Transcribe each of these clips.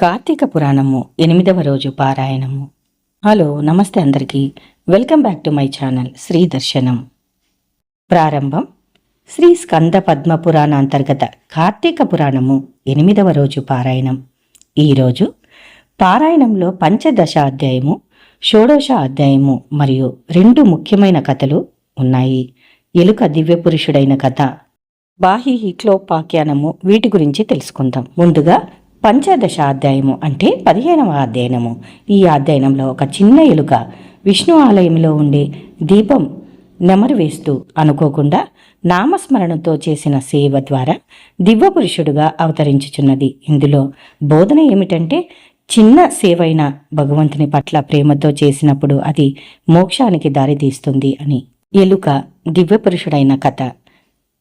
కార్తీక పురాణము ఎనిమిదవ రోజు పారాయణము. హలో నమస్తే అందరికీ. Welcome back to my channel Sri Darshanam. ప్రారంభం. శ్రీ స్కంద పద్మ పురాణ అంతర్గత కార్తీక పురాణము ఎనిమిదవ రోజు పారాయణం. ఈరోజు పారాయణంలో పంచదశ అధ్యాయము షోడోష అధ్యాయము మరియు రెండు ముఖ్యమైన కథలు ఉన్నాయి. ఎలుక దివ్యపురుషుడైన కథ బాహి హిట్లోపాఖ్యానము వీటి గురించి తెలుసుకుందాం. ముందుగా పంచదశ అధ్యాయము అంటే పదిహేనవ అధ్యయనము. ఈ అధ్యయనంలో ఒక చిన్న ఎలుక విష్ణు ఆలయంలో ఉండే దీపం నెమరు వేస్తూ అనుకోకుండా నామస్మరణతో చేసిన సేవ ద్వారా దివ్యపురుషుడుగా అవతరించుచున్నది. ఇందులో బోధన ఏమిటంటే చిన్న సేవైన భగవంతుని పట్ల ప్రేమతో చేసినప్పుడు అది మోక్షానికి దారితీస్తుంది అని. ఎలుక దివ్యపురుషుడైన కథ.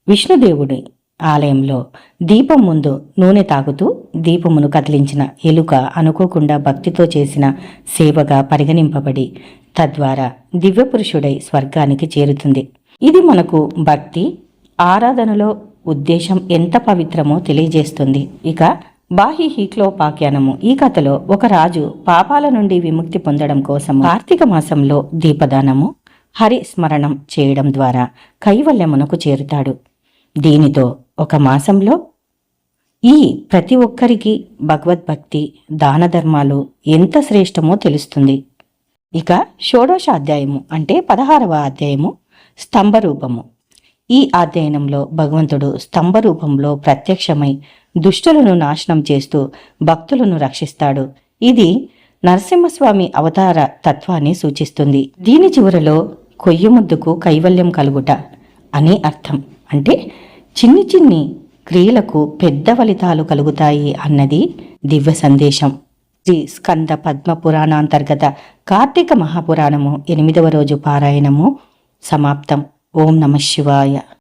విష్ణుదేవుడి ఆలయంలో దీపం ముందు నూనె తాగుతూ దీపమును కదిలించిన ఎలుక అనుకోకుండా భక్తితో చేసిన సేవగా పరిగణింపబడి తద్వారా దివ్యపురుషుడై స్వర్గానికి చేరుతుంది. ఇది మనకు భక్తి ఆరాధనలో ఉద్దేశం ఎంత పవిత్రమో తెలియజేస్తుంది. ఇక బాహి హీక్లోపాఖ్యానము ఈ కథలో ఒక రాజు పాపాల నుండి విముక్తి పొందడం కోసం కార్తీక మాసంలో దీపదానము హరి స్మరణం చేయడం ద్వారా కైవల్యమునకు చేరుతాడు. దీనితో ఒక మాసంలో ఈ ప్రతి ఒక్కరికి భగవద్భక్తి దాన ధర్మాలు ఎంత శ్రేష్టమో తెలుస్తుంది. ఇక షోడోష అధ్యాయము అంటే పదహారవ అధ్యాయము స్తంభరూపము. ఈ అధ్యయనంలో భగవంతుడు స్తంభ రూపంలో ప్రత్యక్షమై దుష్టులను నాశనం చేస్తూ భక్తులను రక్షిస్తాడు. ఇది నరసింహస్వామి అవతార తత్వాన్ని సూచిస్తుంది. దీని చివరలో కొయ్యముద్దుకు కైవల్యం కలుగుట అని అర్థం. అంటే చిన్ని చిన్ని క్రియలకు పెద్ద ఫలితాలు కలుగుతాయి అన్నది దివ్య సందేశం. శ్రీ స్కంద పద్మ పురాణాంతర్గత కార్తీక మహాపురాణము ఎనిమిదవ రోజు పారాయణము సమాప్తం. ఓం నమ శివాయ.